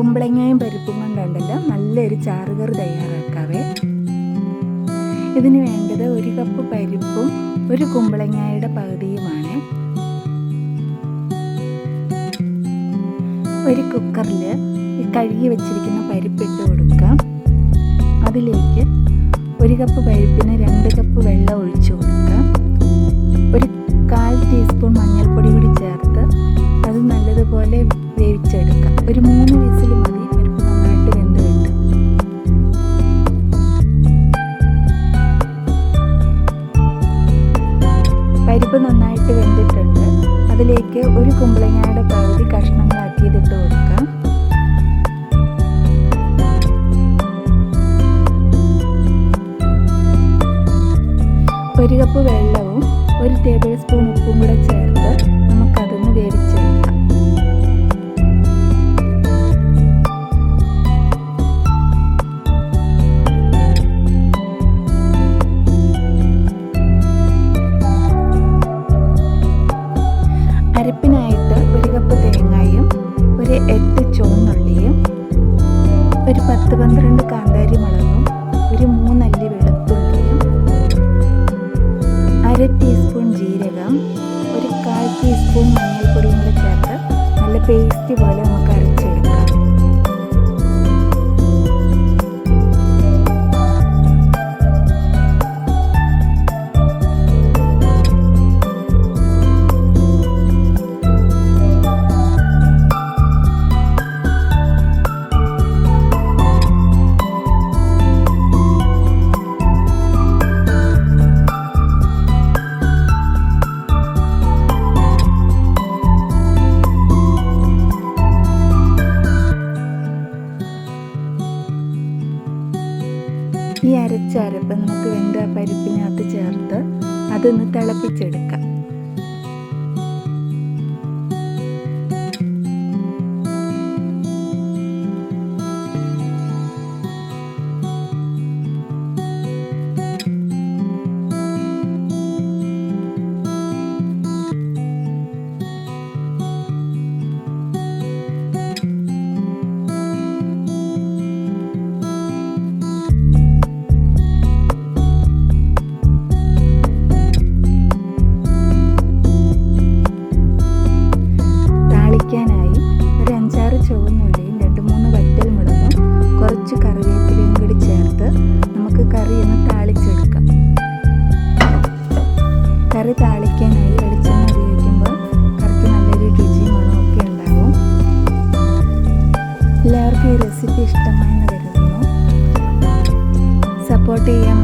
കുമ്പളങ്ങയും പരിപ്പും കൊണ്ടുണ്ടല്ലോ. നല്ലൊരു ചാറുകറി തയ്യാറാക്കാവേ. ഇതിന് വേണ്ടത് ഒരു കപ്പ് പരിപ്പും ഒരു കുമ്പളങ്ങയുടെ പകുതിയുമാണ്. ഒരു കുക്കറിൽ കഴുകി വെച്ചിരിക്കുന്ന പരിപ്പിട്ട് കൊടുക്കാം. അതിലേക്ക് ഒരു കപ്പ് പരിപ്പിന് രണ്ട് കപ്പ് വെള്ളം ഒഴിച്ചു കൊടുക്കാം. ഒരു കാൽ ടീസ്പൂൺ മഞ്ഞൾപ്പൊടി പരിപ്പ് നന്നായിട്ട് വെന്തിട്ടുണ്ട്. അതിലേക്ക് ഒരു കുമ്പളങ്ങയുടെ പകുതി കഷ്ണങ്ങളാക്കിയതിട്ട് കൊടുക്കാം. ഒരു കപ്പ് വെള്ളവും ഒരു ടേബിൾ സ്പൂൺ ഉപ്പും കൂടെ ചേർത്ത് നമുക്കതൊന്ന് വേവിച്ചെടുക്കാം. ഒരു പത്ത് പന്ത്രണ്ട് കാന്താരി മുളകും ഒരു മൂന്നല്ലി വെളുത്തുള്ളിയും അര ടീസ്പൂൺ ജീരകം ഒരു കാൽ ടീസ്പൂൺ മഞ്ഞൾപ്പൊടിയും കൂടെ ചേർത്ത് നല്ല പേസ്റ്റ് പോലെ നമുക്ക് ഈ അരച്ച അരപ്പ് നമുക്ക് വെന്ത പരിപ്പിനകത്ത് ചേർത്ത് അതൊന്ന് തിളപ്പിച്ചെടുക്കാം. താളിക്കാനായി വെളിച്ചെണ്ണ ഉപയോഗിക്കുമ്പോൾ കറിക്ക് നല്ലൊരു രുചി മണമൊക്കെ ഉണ്ടാകും. എല്ലാവർക്കും ഈ റെസിപ്പി ഇഷ്ടമായെന്ന് കരുതുന്നു. സപ്പോർട്ട് ചെയ്യാൻ